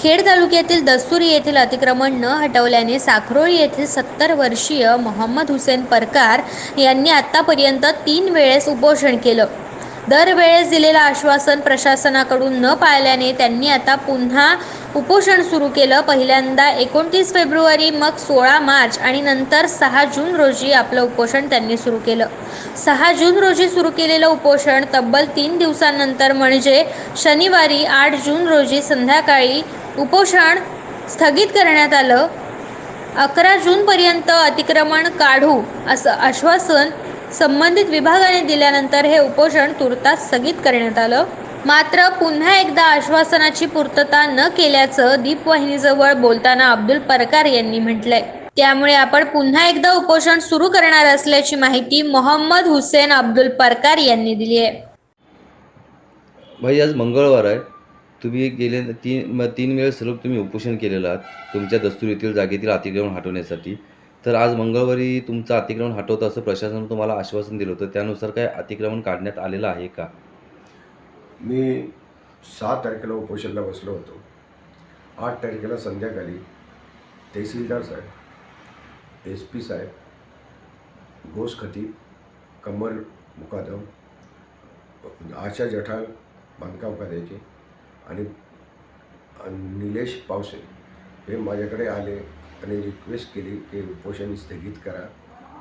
खेड तालुक्यातील दस्तुरी येथील अतिक्रमण न हटवल्याने साखरोळी येथील सत्तर वर्षीय मोहम्मद हुसेन परकार यांनी आतापर्यंत तीन वेळेस उपोषण केलं. दरवेळेस दिलेलं आश्वासन प्रशासनाकडून न पाळल्याने त्यांनी आता पुन्हा उपोषण सुरू केलं. पहिल्यांदा एकोणतीस फेब्रुवारी मग सोळा मार्च आणि नंतर सहा जून रोजी आपलं उपोषण त्यांनी सुरू केलं. सहा जून रोजी सुरू केलेलं उपोषण तब्बल तीन दिवसांनंतर म्हणजे शनिवारी आठ जून रोजी संध्याकाळी उपोषण स्थगित करण्यात आलं. अकरा जूनपर्यंत अतिक्रमण काढू असं आश्वासन संबंधित विभागाने दिल्यानंतर हे उपोषण तुर्तास स्थगित करण्यात आलं. मात्र पुन्हा एकदा आश्वासनाची पूर्तता न केल्याचं दीपवाहिनीजवळ बोलताना अब्दुल परकार यांनी म्हटलंय. त्यामुळे आपण पुन्हा एकदा उपोषण सुरू करणार असल्याची माहिती मोहम्मद हुसेन अब्दुल परकार यांनी दिली आहे. भाई आज मंगळवार आहे. तुम्ही गेले तीन तीन वेळेस सलग तुम्ही उपोषण केलेलं आहात. तुमच्या दस्तुरीतील जागेतील अतिक्रमण हटवण्यासाठी. तर आज मंगळवारी तुमचं अतिक्रमण हटवतं असं प्रशासनानं तुम्हाला आश्वासन दिलं होतं. त्यानुसार काय अतिक्रमण काढण्यात आलेलं आहे का? मी सहा तारखेला उपोषणला बसलो होतो. आठ तारखेला संध्याकाळी तहसीलदार साहेब एस पी साहेब घोष खतीब कमर मुकादम आशा जठाल बांधकाम खात्याचे आणि निलेश पावसे हे माझ्याकडे आले. आणि रिक्वेस्ट केली की उपोषण स्थगित करा.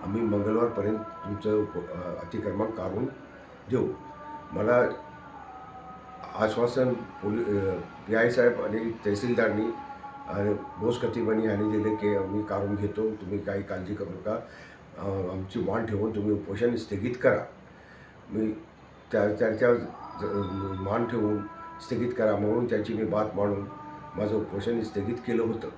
आम्ही मंगळवारपर्यंत तुमचं उप अतिक्रमण काढून देऊ. मला आश्वासन पोली पी आय साहेब आणि तहसीलदारनी आणि बोस खतीबांनी आणि दिले की आम्ही काढून घेतो. तुम्ही काही काळजी करू नका. आमची वाण ठेवून तुम्ही उपोषण स्थगित करा. मी त्या त्यांच्या मान ठेवून स्थगित करा म्हणून त्याची मी बात मांडून माझं उपोषण स्थगित केलं होतं.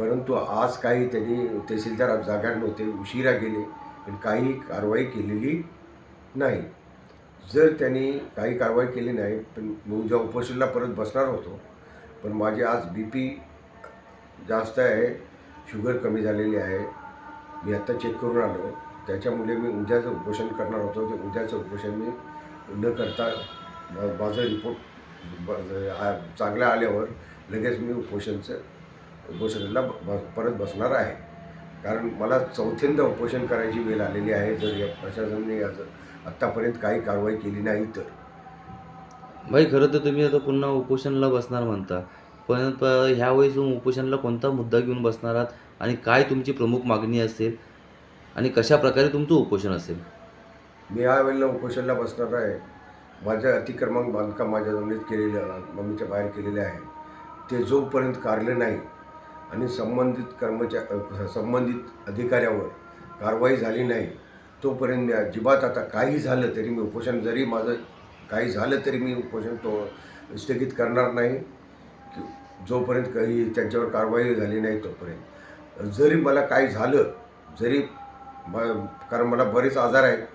परंतु आज काही त्यांनी तहसीलदार जागा नव्हते उशिरा गेले पण काही कारवाई केलेली नाही. जर त्यांनी काही कारवाई केली नाही पण मी उद्या उपोषणला परत बसणार होतो पण माझी आज बी पी जास्त आहे शुगर कमी झालेली आहे मी आत्ता चेक करून आलो. त्याच्यामुळे मी उद्याचं उपोषण करणार होतो. ते उद्याचं उपोषण मी न करता माझा माझं रिपोर्ट आ- चांगलं आल्यावर लगेच मी उपोषणचं उपोषणाला ब- परत बसणार आहे. कारण मला चौथ्यांदा उपोषण करायची वेळ आलेली आहे. जर या प्रशासनाने आज आत्तापर्यंत काही कारवाई केली नाही तर. भाई खरं तर तुम्ही आता पुन्हा उपोषणाला बसणार म्हणता. पण ह्यावेळेस तुम्ही उपोषणाला कोणता मुद्दा घेऊन बसणार आहात? आणि काय तुमची प्रमुख मागणी असेल? आणि कशा प्रकारे तुमचं उपोषण असेल? मी या वेळेला उपोषणला बसणार आहे. माझं अतिक्रमण बांधकाम माझ्या जमिनीत केलेलं मम्मीच्या बाहेर केलेले आहे. ते जोपर्यंत काढलं नाही आणि संबंधित कर्मचा संबंधित अधिकाऱ्यावर कारवाई झाली नाही तोपर्यंत मी अजिबात आता काही झालं तरी मी उपोषण जरी माझं काही झालं तरी मी उपोषण तो स्थगित करणार नाही. की जोपर्यंत काही त्यांच्यावर कारवाई झाली नाही तोपर्यंत. जरी मला काही झालं जरी कारण मला बरेच आजार आहेत.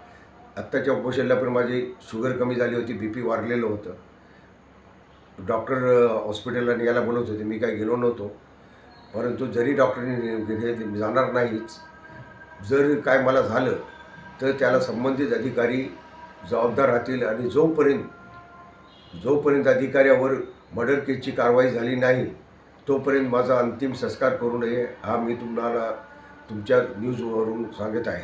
आत्ताच्या उपोषणला पण माझी शुगर कमी झाली होती बी पी वाढलेलं होतं. डॉक्टर हॉस्पिटलला यायला बोलवत होते मी काही गेलो नव्हतो. परंतु जरी डॉक्टरने जाणार नाहीच. जर काय मला झालं तर त्याला संबंधित अधिकारी जबाबदार राहतील आणि जोपर्यंत जोपर्यंत अधिकाऱ्यावर मर्डर केसची कारवाई झाली नाही तोपर्यंत माझा अंतिम संस्कार करू नये हा मी तुम्हाला तुमच्या न्यूजवरून सांगत आहे.